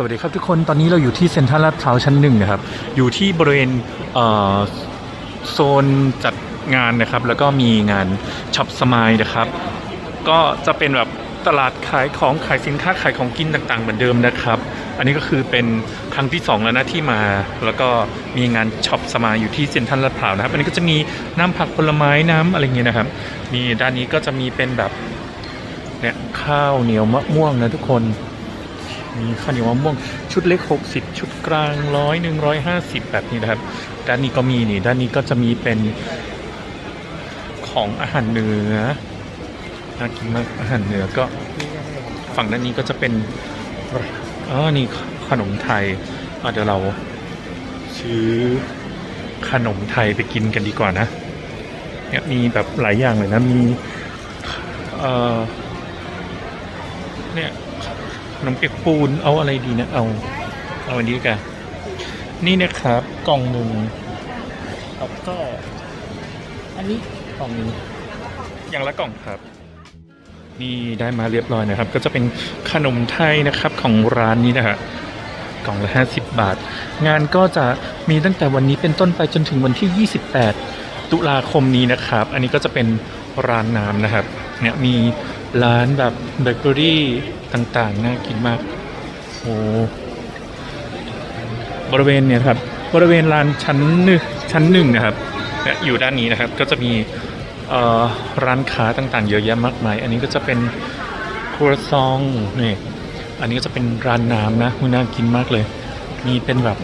สวัสดีครับทุกคนตอนนี้เราอยู่ที่เซ็นทรัลลาดพร้าวชั้นหนึ่งนะครับ อยู่ที่บริเวณเโซนจัดงานนะครับ แล้วก็มีงานช็อปสมายนะครับ ก็จะเป็นแบบตลาดขายของขายสินค้าขายของกินต่างๆ เหมือนเดิมนะครับ อันนี้ก็คือเป็นครั้งที่ 2 แล้วนะที่มา แล้วก็มีงานช็อปสมายอยู่ที่เซ็นทรัลลาดพร้าวนะครับ อันนี้ก็จะมีน้ำผักผลไม้น้ำอะไรเงี้ยนะครับมีด้านนี้ก็จะมีเป็นแบบเนี่ยข้าวเหนียวมะม่วงนะทุกคน มีข้าวเหนียวมะม่วงชุดเล็ก 60 ชุดกลางร้อยหนึ่งร้อยห้าสิบแบบนี้นะครับ ด้านนี้ก็มีนี่ด้านนี้ก็จะมีเป็นของอาหารเหนือน่ากินมากอาหารเหนือก็ฝั่งด้านนี้ก็จะเป็นอ๋อนี่ขนมไทยอะเดี๋ยวเราซื้อขนมไทยไปกินกันดีกว่านะเนี่ยมีแบบหลายอย่างเลยนะมีเอ่อเนี่ย ขนมเปียกปูนเอาอะไรดีนะเอา เอาอันนี้กันนี่นะครับกล่องหนึ่งแล้วก็ อันนี้กล่องหนึงอย่างละกล่องครับ นี่ได้มาเรียบร้อยนะครับ ก็จะเป็นขนมไทยนะครับของร้านนี้นะฮะกล่องละ 50 บาท งานก็จะมีตั้งแต่วันนี้เป็นต้นไปจนถึงวันที่ 28 ตุลาคมนี้นะครับ อันนี้ก็จะเป็นร้านน้ำนะครับ เนี่ยมี ร้านแบบเบเกอรี่ต่างๆ น่ากินมาก โอ้บริเวณเนี่ยครับ บริเวณลานชั้นหนึ่งชั้นหนึ่งนะครับ อยู่ด้านนี้นะครับ ก็จะมีร้านค้าต่างๆ เยอะแยะมากมาย อันนี้ก็จะเป็นครัวซองนี่ อันนี้ก็จะเป็นร้านน้ำนะมันน่ากินมากเลย มีเป็นแบบ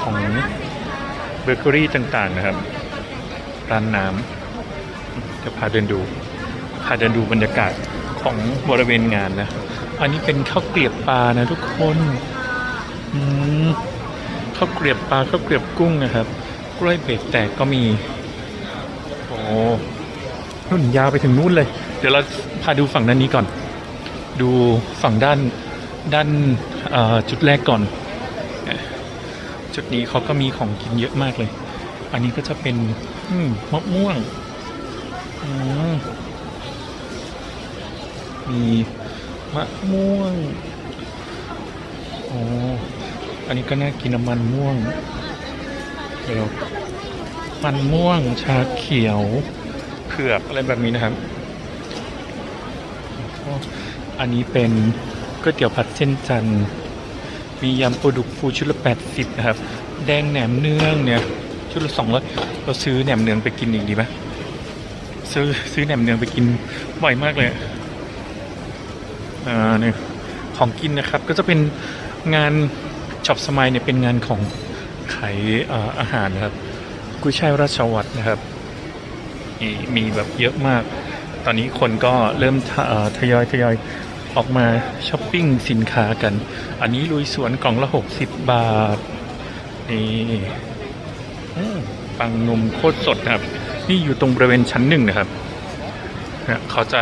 ของเบเกอรี่ต่างๆนะครับ ร้านน้ำจะพาเดินดู พาเดินดูบรรยากาศของบริเวณงานนะ อันนี้เป็นข้าวเกลียบปลานะทุกคนอืมข้าวเกลียบปลาข้าวเกลียบกุ้งนะครับ กล้วยเบรกแตกก็มี โอ้นุ่นยาวไปถึงนู่นเลย เดี๋ยวเราพาดูฝั่งด้านนี้ก่อน ดูฝั่งด้านด้านจุดแรกก่อน จุดนี้เขาก็มีของกินเยอะมากเลย อันนี้ก็จะเป็นมะม่วงอ มีมะม่วงโอ้อันนี้ก็น่ากินน้ำมันม่วงเดี๋ยวมันม่วงชาเขียวเผือกอะไรแบบนี้นะครับ อันนี้เป็นก๋วยเตี๋ยวผัดเส้นจันทร์มียำปลาดุกฟูชุดละ80นะครับ แดงแหนมเนืองเนี่ยชุดละสองร้อยเราซื้อแหนมเนืองไปกินอีกดีไหมซื้อซื้อแหนมเนืองไปกินบ่อยมากเลย อ่าเนี่ยของกินนะครับก็จะเป็นงานช็อปสมัยเนี่ยเป็นงานของขายออาหารนะครับกุ้ยช่ายราชวัตรนะครับมีแบบเยอะมาก ตอนนี้คนก็เริ่มททยอยทยอยออกมาช้อปปิ้งสินค้ากัน อันนี้ลุยสวนกล่องละ 60 บาท นี่ปังนมโคตรสดนะครับ นี่อยู่ตรงบริเวณชั้นหนึ่งนะครับ เขาจะ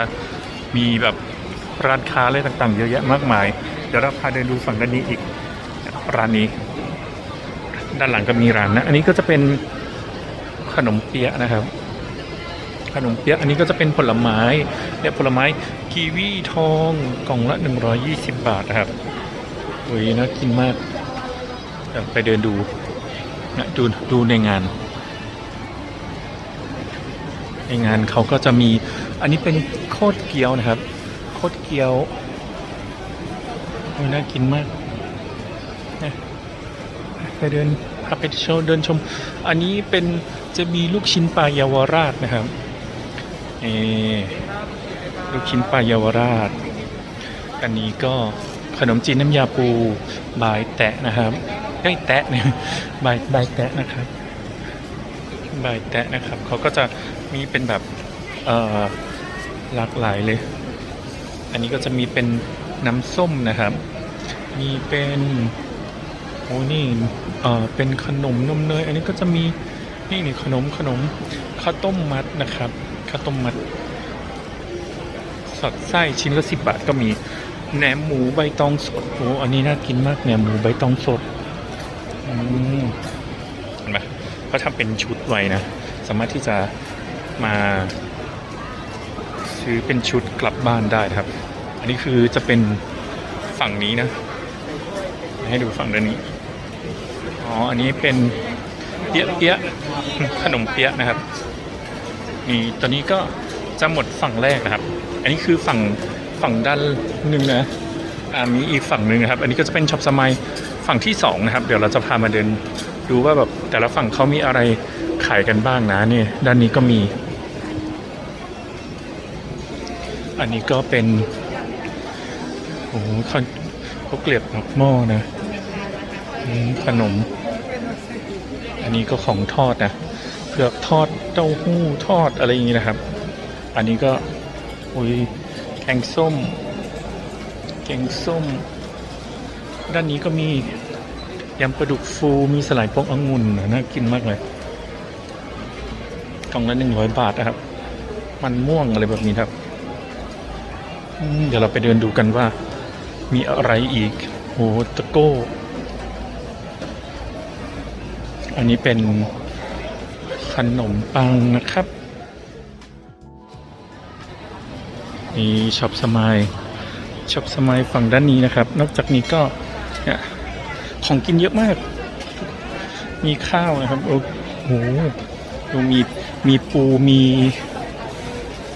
มีแบบ ร้านค้าอะไรต่างๆ เยอะแยะมากมาย เดี๋ยวเราพาเดินดูฝั่งด้านนี้อีกร้านนี้ ด้านหลังก็มีร้านนะ อันนี้ก็จะเป็นขนมเปี๊ยะนะครับ ขนมเปี๊ยะอันนี้ก็จะเป็นผลไม้เนี่ยผลไม้กีวีทองกล่องละ 120 บาทนะครับโอ้ยน่ากินมากเดี๋ยวไปเดินดูนะดูดูในงานในงานเขาก็จะมีอันนี้เป็นโคตรเกี๊ยวนะครับ คตรเกี๊ยวโอ้ยน่ากินมากนะไปเดินพาไปชมเดินชม อันนี้เป็นจะมีลูกชิ้นปลาเยาวราชนะครับเอลูกชิ้นปลาเยาวราช อันนี้ก็ขนมจีนน้ำยาปูบายแตะนะครับไอ้แตะเนี่ยบายบายแตะนะครับบายแตะนะครับเขาก็จะมีเป็นแบบเอ่อหลากหลายเลย อันนี้ก็จะมีเป็นน้ำส้มนะครับ มีเป็นโอ้นี่เออเป็นขนมนมเนย อันนี้ก็จะมีนี่นี่ขนมขนมข้าวต้มมัดนะครับข้าวต้มมัดสอดไส้ชิ้นละสิบบาทก็มีแหนมหมูใบตองสดโอ้อันนี้น่ากินมากแหนมหมูใบตองสดอืมเห็นไหมเขาทำเป็นชุดไว้นะ สามารถที่จะมา ซื้อเป็นชุดกลับบ้านได้ครับ อันนี้คือจะเป็นฝั่งนี้นะ ให้ดูฝั่งด้านนี้ อ๋อ อันนี้เป็นเปี๊ยะเปี๊ยะขนมเปี๊ยะนะครับ นี่ตอนนี้ก็จะหมดฝั่งแรกนะครับ อันนี้คือฝั่งฝั่งด้านหนึ่งนะอ่ามีอีกฝั่งหนึ่งนะครับ อันนี้ก็จะเป็นช็อปสมัยฝั่งที่สองนะครับ เดี๋ยวเราจะพามาเดินดูว่าแบบแต่ละฝั่งเขามีอะไรขายกันบ้างนะนี่ด้านนี้ก็มี อันนี้ก็เป็นโอ้โหข้าวข้าเกลียบปากหม้อนะขนม อันนี้ก็ของทอดนะเผือกทอดเต้าหู้ทอดอะไรอย่างนี้นะครับ อันนี้ก็อุ้ยแกงส้ม แกงส้ม ด้านนี้ก็มียำปลาดุกฟูมีสลายพวกองุ่นน่ากินมากเลยกล่องละหนึ่งร้อยบาทนะครับ มันม่วงอะไรแบบนี้ครับ เดี๋ยวเราไปเดินดูกันว่า มีอะไรอีกโหตะโก้ อันนี้เป็นขนมปังนะครับนี่ช็อปสมายช็อปสมายฝั่งด้านนี้นะครับ นอกจากนี้ก็ของกินเยอะมาก มีข้าวนะครับ โอ้โหดูมีมีปูมี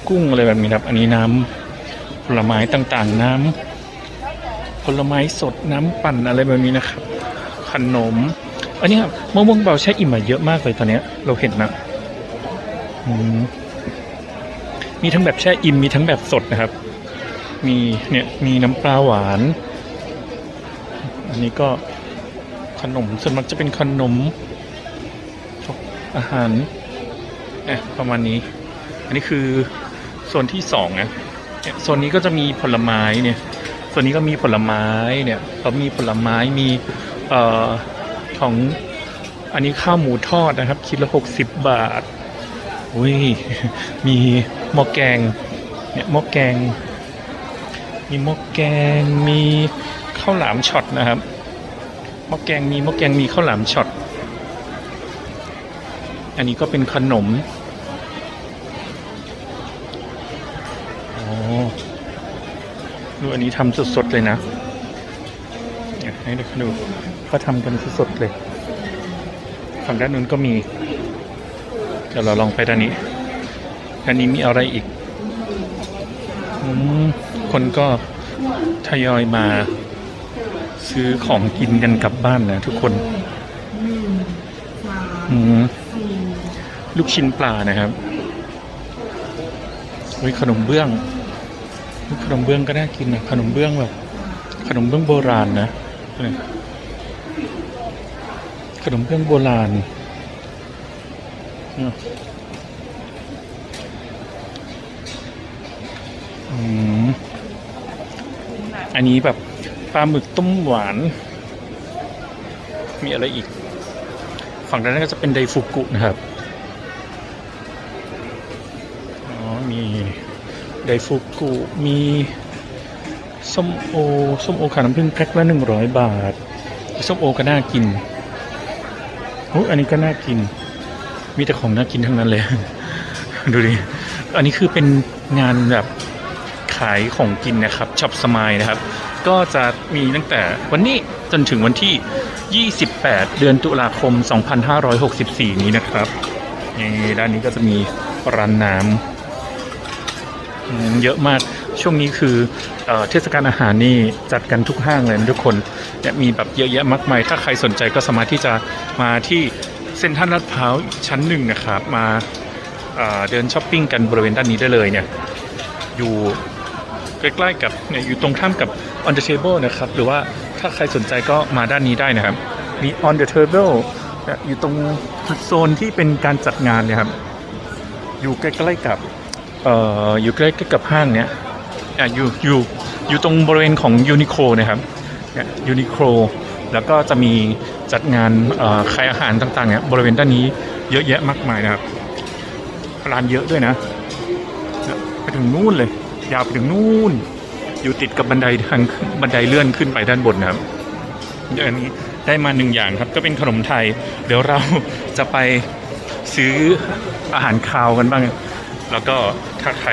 กุ้งอะไรแบบนี้ครับ อันนี้น้ำ ผลไม้ต่างๆ น้ำผลไม้สดน้ำปั่นอะไรแบบนี้นะครับ ขนม อันนี้ครับมะม่วงเบาแช่อิ่มมาเยอะมากเลยตอนนี้เราเห็นนะมมีทั้งแบบแช่อิ่มมีทั้งแบบสดนะครับ มีเนี่ยมีน้ำปลาหวาน อันนี้ก็ขนมส่วนมากจะเป็นขนมอาหารเนี่ยประมาณนี้ อันนี้คือโซนที่สองนะ เนี่ยโซนนี้ก็จะมีผลไม้เนี่ยโซนนี้ก็มีผลไม้เนี่ยเขามีผลไม้มีเอ่อของอันนี้ข้าวหมูทอดนะครับคิดละหกสิบบาทอุ้ยมีหม้อแกงเนี่ยหม้อแกง มีหม้อแกงมีข้าวหลามช็อตนะครับหม้อแกงมีหม้อแกงมีข้าวหลามช็อตอันนี้ก็เป็นขนมอ๋อ ดูอันนี้ทำสดๆเลยนะให้ดูดูเขาทำกันสดๆเลย ฝั่งด้านนู้นก็มี เดี๋ยวเราลองไปด้านนี้ด้านนี้มีอะไรอีกอคนก็ทยอยมา ซื้อของกินกันกลับบ้านนะทุกคนลูกชิ้นปลานะครับขนมเบื้อง ขนมเบื้องก็น่ากินนะขนมเบื้องแบบ ขนมเบื้องโบราณนะขนมเบื้องโบราณอันนี้แบบปลาหมึกต้มหวาน มีอะไรอีก ฝั่งด้านนั้นก็จะเป็นไดฟุกุนะครับ อ๋อ มี ไดฟุกุมีส้มโอส้มโอขาน้ำผึ้งแพ็คละหนึ่งร้อยบาทส้มโอก็น่ากินโอ้อันนี้ก็น่ากิน มีแต่ของน่ากินทั้งนั้นเลย ดูดิอันนี้คือเป็นงานแบบขายของกินนะครับช็อปสมายนะครับ ก็จะมีตั้งแต่วันนี้จนถึงวันที่ 28 เดือนตุลาคม 2564 นี้นะครับนี่ด้านนี้ก็จะมีร้านน้ำ เยอะมากช่วงนี้คือเทศกาลอาหารนี่จัดกันทุกห้างเลยนะทุกคนเนี่ยมีแบบเยอะแยะมากมาย ถ้าใครสนใจก็สามารถที่จะมาที่เซ็นทรัลลาดพร้าวชั้นหนึ่งนะครับ มาเดินช้อปปิ้งกันบริเวณด้านนี้ได้เลยเนี่ยอยู่ใกล้ๆกับเนี่ยอยู่ตรงข้ามกับ on the table นะครับ หรือว่าถ้าใครสนใจก็มาด้านนี้ได้นะครับ มี on the table เนี่ยอยู่ตรงโซนที่เป็นการจัดงานเนี่ยครับ อยู่ใกล้ๆกับ เอ่ออยู่ใกล้กับห้างเนี่ยอะอยู่อยู่อยู่ตรงบริเวณของยูนิโคนะครับเนี่ยยูนิโคแล้วก็จะมีจัดงานขายอาหารต่างๆเนี่ยบริเวณด้านนี้เยอะแยะมากมายนะครับร้านเยอะด้วยนะ ไปถึงนู่นเลย ยาวไปถึงนู่น อยู่ติดกับบันไดทางบันไดเลื่อนขึ้นไปด้านบนนะครับเดี๋ยวอันนี้ได้มาหนึ่งอย่างครับ ก็เป็นขนมไทย เดี๋ยวเราจะไปซื้ออาหารคาวกันบ้าง แล้วก็ถ้าใคร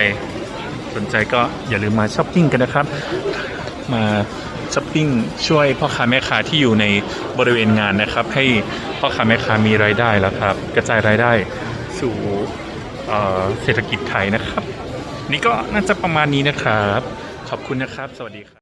สนใจก็อย่าลืมมาช้อปปิ้งกันนะครับ มาช้อปปิ้งช่วยพ่อค้าแม่ค้าที่อยู่ในบริเวณงานนะครับ ให้พ่อค้าแม่ค้ามีรายได้แล้วครับ กระจายรายได้สู่เศรษฐกิจไทยนะครับ นี่ก็น่าจะประมาณนี้นะครับ ขอบคุณนะครับ สวัสดีครับ